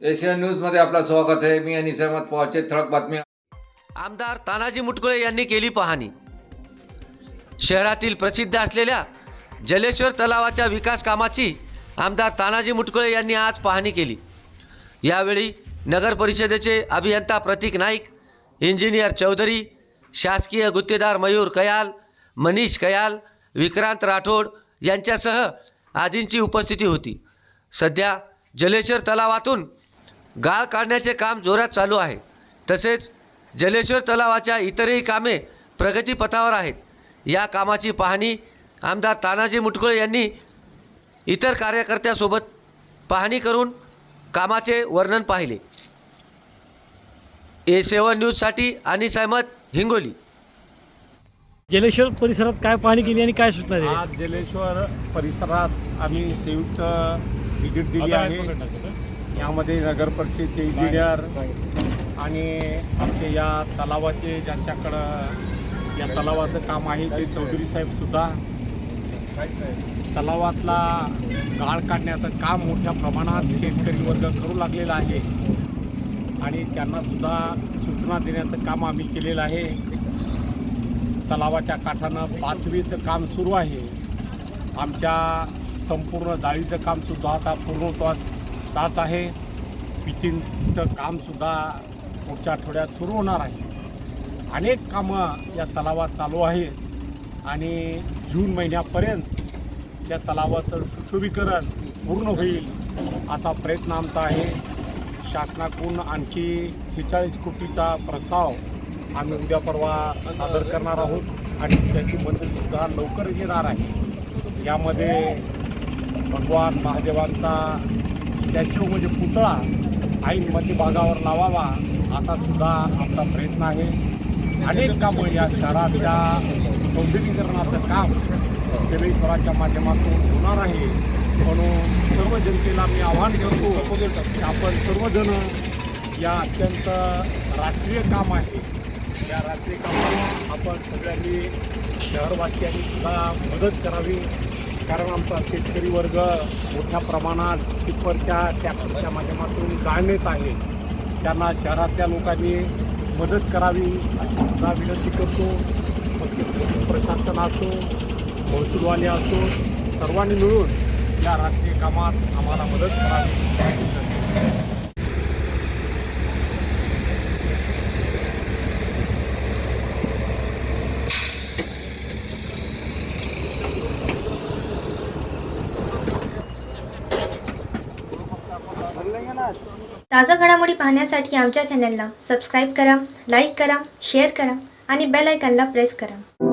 Asian न्यूजमध्ये आपलं स्वागत आहे. मी अनिस अहमद पवारचे ठळक बातम्या आमदार तानाजी मुटकुळे यांनी केली पाहणी. शहरातील प्रसिद्ध असलेल्या जलेश्वर तलावाच्या विकास कामाची आमदार तानाजी मुटकुळे यांनी आज पाहणी केली. यावेळी नगर परिषदेचे अभियंता प्रतीक नाईक इंजिनियर चौधरी शासकीय गुत्तेदार मयूर कयाल मनीष कयाल विक्रांत राठोड यांच्यासह आदींची उपस्थिती होती. सध्या जलेश्वर तलावातून गाळ काढण्याचे काम जोरात चालू आहे. तसेच जलेश्वर तलावाच्या इतरही कामे प्रगतीपथावर आहेत. या कामाची पाहणी आमदार तानाजी मुटकुळे यांनी इतर कार्यकर्त्यासोबत पाहणी करून कामाचे वर्णन पाहिले. ए सेवन न्यूजसाठी आणि सहमत हिंगोली. जलेश्वर परिसरात काय पाहणी केली आणि काय सूचना आज जलेश्वर परिसरात आम्ही संयुक्त व्हिजिट दिली आहे. यामध्ये नगर परिषदेचे इंजिनियर आणि आमचे या तलावाचे ज्यांच्याकडं या तलावाचं काम आहे ते चौधरी साहेब सुद्धा तलावातला गाळ काढण्याचं काम मोठ्या प्रमाणात शेतकरी वर्ग करू लागलेला आहे. आणि त्यांना सुद्धा सूचना देण्याचं काम आम्ही केलेलं आहे. तलावाच्या काठानं पाचवीचं काम सुरू आहे. आमच्या संपूर्ण जाळीचं कामसुद्धा आता पूर्णत्वास जात आहे. पिचिंगचं कामसुद्धा पुढच्या आठवड्यात सुरू होणार आहे. अनेक कामं या तलावात चालू आहेत. आणि जून महिन्यापर्यंत त्या तलावाचं सुशोभीकरण पूर्ण होईल असा प्रयत्न आमचा आहे. शासनाकडून आणखी शेहेचाळीस कोटीचा प्रस्ताव आम्ही उद्या परवा सादर करणार आहोत आणि त्याची मदतसुद्धा लवकर येणार आहे. यामध्ये भगवान महादेवांचा त्याची म्हणजे पुतळा ऐन मध्यभागावर लावावा असा सुद्धा आमचा प्रयत्न आहे. अनेक कामं या शहराच्या सौंदर्यीकरणाचं काम जलेश्वराच्या माध्यमातून होणार आहे. म्हणून सर्व जनतेला मी आव्हान करतो की आपण सर्वजण या अत्यंत राष्ट्रीय काम आहे. या राष्ट्रीय कामाला आपण सगळ्यांनी शहरवासियांनी सुद्धा मदत करावी. कारण आमचा शेतकरी वर्ग मोठ्या प्रमाणात टिप्परच्या ट्रॅक्टरच्या माध्यमातून जाळण्यात आहे. त्यांना शहरातल्या लोकांनी मदत करावी अशी सुद्धा विनंती करतो. प्रशासन असो महसूलवाले असो सर्वांनी मिळून या राष्ट्रीय कामात आम्हाला मदत करावी. ताज्या घडामोडी पाहण्यासाठी आमच्या चॅनलला सबस्क्राईब करा लाईक करा शेअर करा आणि बेल आयकॉनला प्रेस करा.